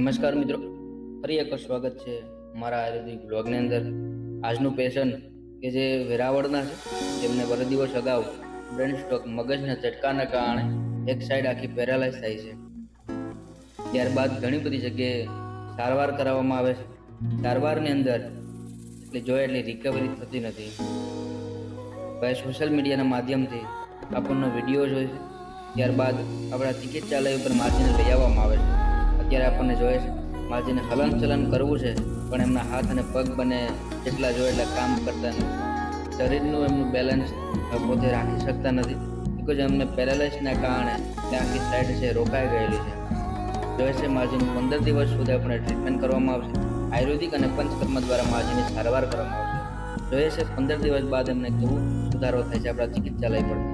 નમસ્કાર મિત્રો. ફરી એક સ્વાગત છે મારા આયુર્વેદિક બ્લોગની અંદર. આજનું પેશન્ટ કે જે વેરાવળના છે તેમને વર્ષ દિવસ અગાઉ બ્રેન સ્ટ્રોક મગજના ઝટકાના કારણે એક સાઈડ આખી પેરાલાઇઝ થાય છે. ત્યારબાદ ઘણી બધી જગ્યાએ સારવાર કરાવવામાં આવે છે. સારવારની અંદર એટલી જોઈએ એટલી રિકવરી થતી નથી. ભાઈ સોશિયલ મીડિયાના માધ્યમથી આપણને વીડિયો જોઈ છે. ત્યારબાદ આપણા ચિકિત્સાલય ઉપર માજીને લઈ આવવામાં આવે છે. અત્યારે આપણને જોઈએ છે. માજીને હલન ચલન કરવું છે, પણ એમના હાથ અને પગ બને જેટલા જોઈએ એટલા કામ કરતા નથી. શરીરનું એમનું બેલેન્સ પોતે રાખી શકતા નથી. બીકોજ એમને પેરાલાઇસના કારણે ત્યાં આખી સાઈડ છે રોકાઈ ગયેલી છે. જોઈએ છે માજીનું પંદર દિવસ સુધી આપણે ટ્રીટમેન્ટ કરવામાં આવશે. આયુર્વેદિક અને પંચકર્મ દ્વારા માજીની સારવાર કરવામાં આવશે. જોઈએ છે પંદર દિવસ બાદ એમને કેવું સુધારો થાય છે આપણા ચિકિત્સાલય પરથી?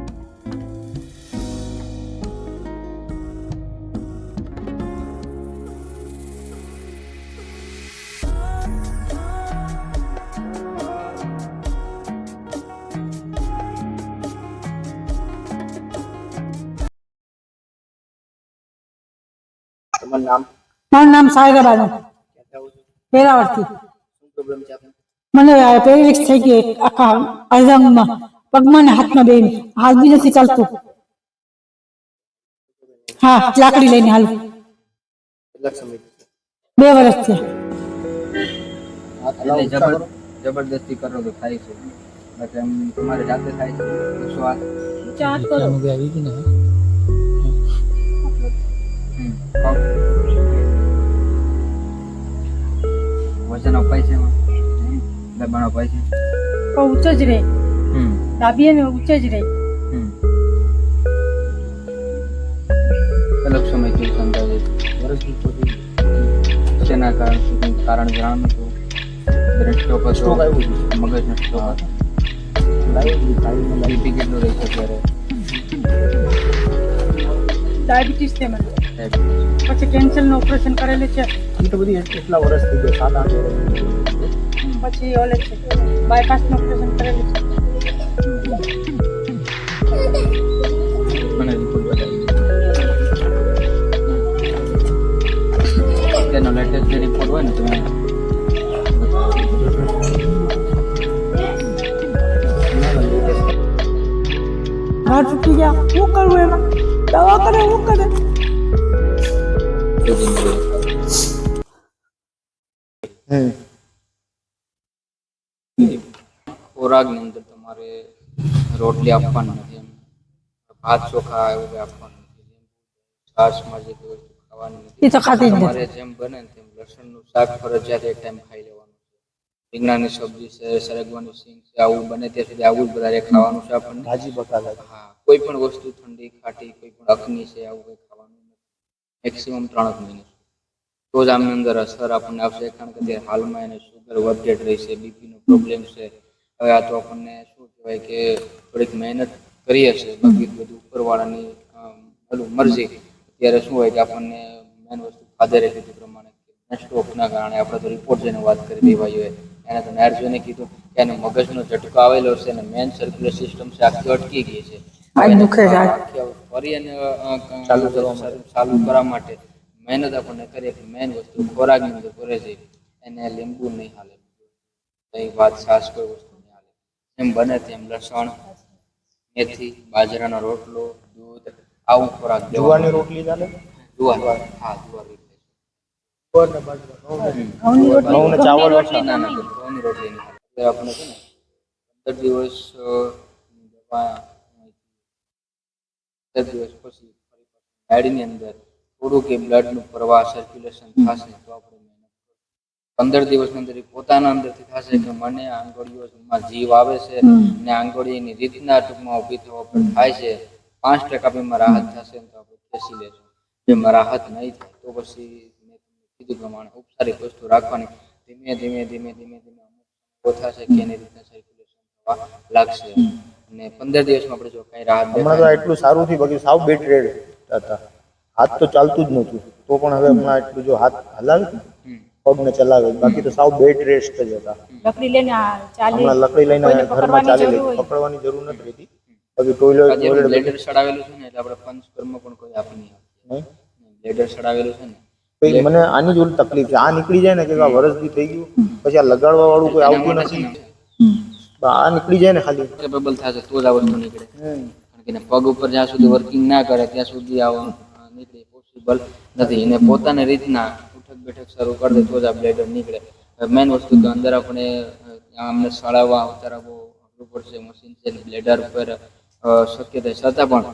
તમારું નામ? મારું નામ સાગર બાનુ ક્યાંથી આવો છો વેરાવળથી. શું પ્રોબ્લેમ છે આપણે મને પેરેલિક્સ થઈ ગઈ આખા અર્ધાંગમાં પગમાં ને હાથમાં બેન હાલ બી નથી ચાલતું? હા લાકડી લઈને હાલ. કેટલાક સમય બે વર્ષ થયા. હાથ એટલે હલાવો જબર જબરદસ્તી કરો તો થાય છે. બાકી એમ તમારે જાતે થાય છે. તો શ્વાસ હમ. પગ. વજન અપાય છે દબાણ અપાય છે પણ ઊંચો જ રહે. દાબીએ ને ઊંચો જ રહે. હમ. સમયથી સમજાવે વર્ષની સુધી કારણ કારણ સ્ટ્રોક હતો. મગજનો લાઈવ કેટલું રહી છે અત્યારે ડાયાબિટીસ છે મને. ડાયાબિટીસ. પછી કેન્સરનું ઓપરેશન કરેલું છે. એ તો બધી કેટલા વર્ષ થઈ ગયા સાત આઠ વર્ષ પછી ઓલે છે બાયપાસનું ઓપરેશન કરેલું છે. મને રિપોર્ટ બતાવી તેનો લેટેસ્ટ જે રિપોર્ટ હોય ને તમે. હાથ તૂટી ગયા. શું કરવું એમાં? દવા કરે શું કરે? હમ ખોરાકની અંદર તમારે રોટલી આપવાની નથી ભાત ચોખા એવું કંઈ આપવાનું નથી છાશમાં જે કોઈ વસ્તુ ખાવાની નથી. તો ખાતી તમારે જેમ બને તેમ લસણનું શાક ફરજિયાત એક ટાઈમ ખાઈ લેવાનું છે. રીંગણાની સબ્જી છે સરગવાની સિંગ છે આવું બને ત્યાં સુધી આવું જ વધારે ખાવાનું છે આપણને. ભાજી બકાલા હા કોઈ પણ વસ્તુ ઠંડી ખાટી કોઈ પણ અગ્નિ છે આવું કંઈ ખાવાનું મેક્સિમમ ત્રણ જ મહિને. તો જ આમની અંદર અસર આપણને આવશે, કારણ કે અત્યારે હાલમાં એને શુગર વધેટ રહી છે બીપીનો પ્રોબ્લેમ છે. હવે આ તો આપણને શું કહેવાય કે થોડીક મહેનત કરીએ છે બાકી બધું ઉપરવાળાની પેલું મરજી. ત્યારે શું હોય કે આપણને મેન વસ્તુ ફાધરે કીધું પ્રમાણે સ્ટ્રોકના કારણે આપણે તો રિપોર્ટ જેને વાત કરી બે ભાઈઓએ એને તો નર્સ જોઈને કીધું કે એને મગજનો ઝટકો આવેલો છે અને મેન સર્ક્યુલર સિસ્ટમ છે, આખી અટકી ગઈ છે. દુખે છે. ફરી ચાલુ કરવા માટે. ચાલુ કરવા માટે મહેનત આપણને કરીએ કે મેન વસ્તુ ખોરાકની અંદર કરે છે. એને લીંબુ નહીં હાલે. કઈ વાત છાશ કોઈ વસ્તુ નહીં હાલે. જેમ બને તેમ લસણ મેથી બાજરાનો રોટલો દૂધ આવું ખોરાક જુવારની રોટલી ચાલે જુવાર હા જુવાર રોટલી. આપણે છે ને પંદર દિવસ દિવસ પછી પાછું અંદર થોડું કે બ્લડનું પ્રવાહ સર્ક્યુલેશન થશે તો આપણે મહેનત પંદર દિવસની અંદર પોતાના અંદરથી થશે કે મને આંગળીઓમાં જીવ આવે છે અને આંગળીની રીતના ટૂંકમાં ઊભી થવા પર થાય છે. પાંચ ટકા બીમાં રાહત થશે તો આપણે ખેંચી લેશું. જેમાં રાહત નહીં થાય તો પછી મેં કીધું પ્રમાણે ઉપચારિક વસ્તુ રાખવાની. ધીમે ધીમે ધીમે ધીમે ધીમે અમુક થશે કે એની રીતના સર્ક્યુલેશન થવા લાગશે. અને પંદર દિવસમાં આપણે જો કઈ રાહત હમણાં તો એટલું સારું થયું બાકી સાવ બેટ રેડ હતા. હાથ તો ચાલતું જ નહોતું. તો પણ હવે હમણાં એટલું જો હાથ હલાવે. પગને ચલાવે બાકી તો સાવ બેડ રેસ્ટ જ હતા. લકડી લઈને ચાલી હમણાં લકડી લઈને ઘરમાં ચાલી જરૂર લઈ પકડવાની જરૂર નથી રહેતી. બાકી ટોયલેટ ટોયલેટ બ્લેડર ચડાવેલું છે ને એટલે આપણે પંચકર્મ પણ કોઈ આપી નહીં બ્લેડર ચડાવેલું છે ને. પછી મને આની જ તકલીફ છે. આ નીકળી જાય ને કે આ વરસથી થઈ ગયું પછી આ લગાડવા વાળું કોઈ આવતું નથી. તો આ નીકળી જાય ને ખાલી. કેપેબલ થશે તો જ આ વસ્તુ નીકળે કારણ કે પગ ઉપર જ્યાં સુધી વર્કિંગ ના કરે ત્યાં સુધી આવો નીકળે પોસિબલ નથી. એને પોતાની રીતના ઉઠક બેઠક શરૂ કરી દે તો જ આ બ્લેડર નીકળે. મેન વસ્તુ કે અંદર આપણે અમને સળાવવા ઉતારવો અઘરું પડશે મશીન છે બ્લેડર ઉપર અ, શક્ય થાય. છતાં પણ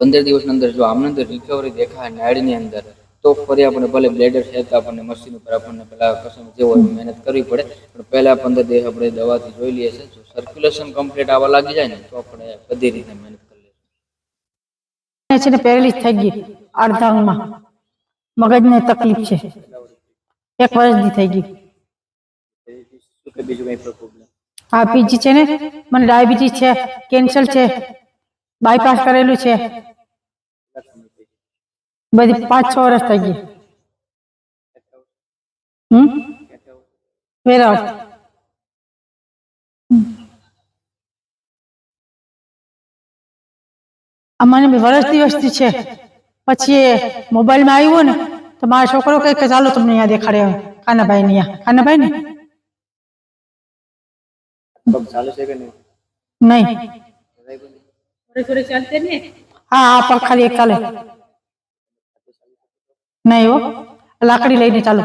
પંદર દિવસની અંદર જો આમને અંદર રિકવરી દેખાય નાડીની અંદર તો ફરી આપણે ભલે બ્લેડર છે તો આપણને મશીન ઉપર આપણને પેલા કસમ જેવો મહેનત કરવી પડે. પણ પહેલા પંદર દિવસ આપણે દવાથી જોઈ લઈએ છીએ. જો સર્ક્યુલેશન કમ્પ્લીટ આવવા લાગી જાય ને તો આપણે બધી રીતે મહેનત કરી લઈએ. છે ને પહેલી થઈ ગઈ અડધા અંગમાં મગજને તકલીફ છે. એક વર્ષની થઈ ગઈ. હા પીજી છે ને મને ડાયાબિટીસ છે કેન્સર છે બાયપાસ કરેલું છે. બધી પાંચ છ વર્ષ થઈ ગઈ. હમ? વેરાવળ. અમને બી વર્ષ દિવસથી છે. પછી મોબાઈલમાં આવ્યું ને તો મારો છોકરો કહે કે ચાલો તમને અહીંયા દેખાડે હવે કાનાભાઈ ને કાનાભાઈ ને? નહીં? હા હા પગ ખાલી એક ચાલે. નહીં હો. લાકડી લઈને ચાલો.